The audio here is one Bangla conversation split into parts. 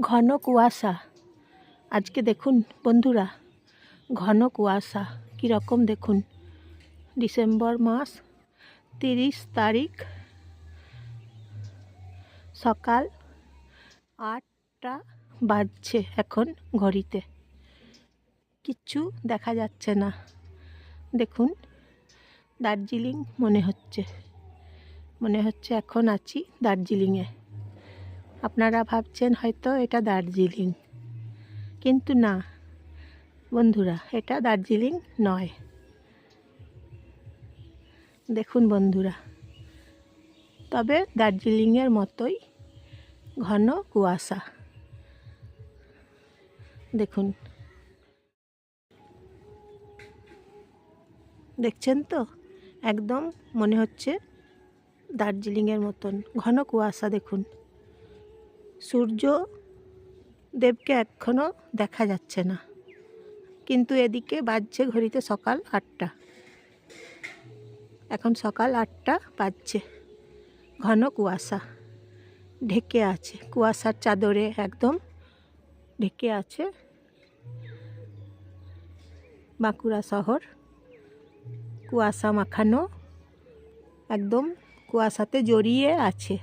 ঘন কুয়াশা। আজকে দেখুন বন্ধুরা, ঘন কুয়াশা। কীরকম দেখুন? ডিসেম্বর মাস, তিরিশ তারিখ, সকাল আটটা বাজছে এখন ঘড়িতে। কিচ্ছু দেখা যাচ্ছে না। দেখুন, দার্জিলিং মনে হচ্ছে। মনে হচ্ছে এখন আছি দার্জিলিংয়ে। আপনারা ভাবছেন হয়তো এটা দার্জিলিং। কিন্তু না, বন্ধুরা, এটা দার্জিলিং নয়। দেখুন বন্ধুরা, তবে দার্জিলিংয়ের মতোই ঘন কুয়াশা। দেখুন। দেখছেন তো? একদম মনে হচ্ছে দার্জিলিংয়ের মতন ঘন কুয়াশা, দেখুন। সূর্য দেবকে এখনও দেখা যাচ্ছে না। কিন্তু এদিকে বাজছে ঘড়িতে সকাল আটটা। এখন সকাল আটটা বাজছে। ঘন কুয়াশা। ঢেকে আছে। কুয়াশার চাদরে একদম ঢেকে আছে বাঁকুড়া শহর। কুয়াশা মাখানো একদম কুয়াশাতে জড়িয়ে আছে।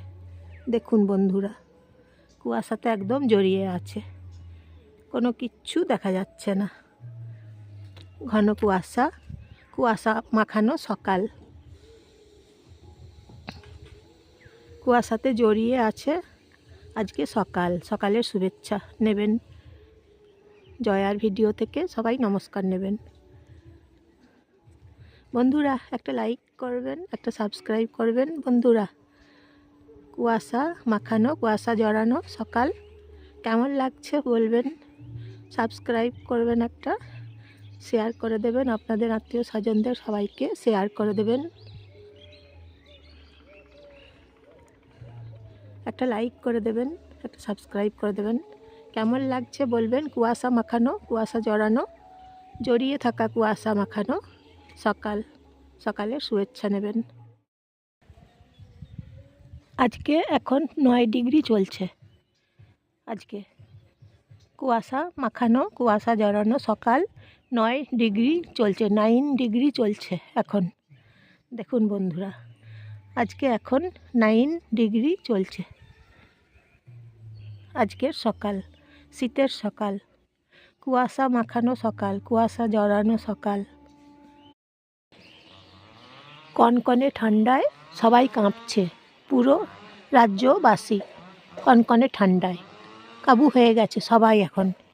দেখুন বন্ধুরা। কুয়াশাতে একদম জড়িয়ে আছে। কোনো কিচ্ছু দেখা যাচ্ছে না। ঘন কুয়াশা কুয়াশা মাখানো সকাল। কুয়াশাতে জড়িয়ে আছে আজকে সকাল। সকালের শুভেচ্ছা নেবেন। জয়ার ভিডিও থেকে সবাই নমস্কার নেবেন। বন্ধুরা, একটা লাইক করবেন, একটা সাবস্ক্রাইব করবেন। বন্ধুরা কুয়াশা মাখানো, কুয়াশা জড়ানো সকাল। কেমন লাগছে বলবেন? সাবস্ক্রাইব করবেন একটা, শেয়ার করে দেবেন আপনাদের আত্মীয় স্বজনদের সবাইকে, শেয়ার করে দেবেন। একটা লাইক করে দেবেন, একটা সাবস্ক্রাইব করে দেবেন। কেমন লাগছে বলবেন? কুয়াশা মাখানো, কুয়াশা জড়ানো, জড়িয়ে থাকা কুয়াশা মাখানো সকাল সকালে শুভেচ্ছা নেবেন। আজকে এখন নয় ডিগ্রি চলছে। আজকে কুয়াশা মাখানো, কুয়াশা জড়ানো সকাল নয় ডিগ্রি চলছে, নাইন ডিগ্রি চলছে এখন। দেখুন বন্ধুরা, আজকে এখন নাইন ডিগ্রি চলছে। আজকের সকাল, শীতের সকাল, কুয়াশা মাখানো সকাল, কুয়াশা জড়ানো সকাল। কনকনে ঠান্ডায় সবাই কাঁপছে। পুরো রাজ্যবাসী কনকনে ঠান্ডায় কাবু হয়ে গেছে সবাই এখন।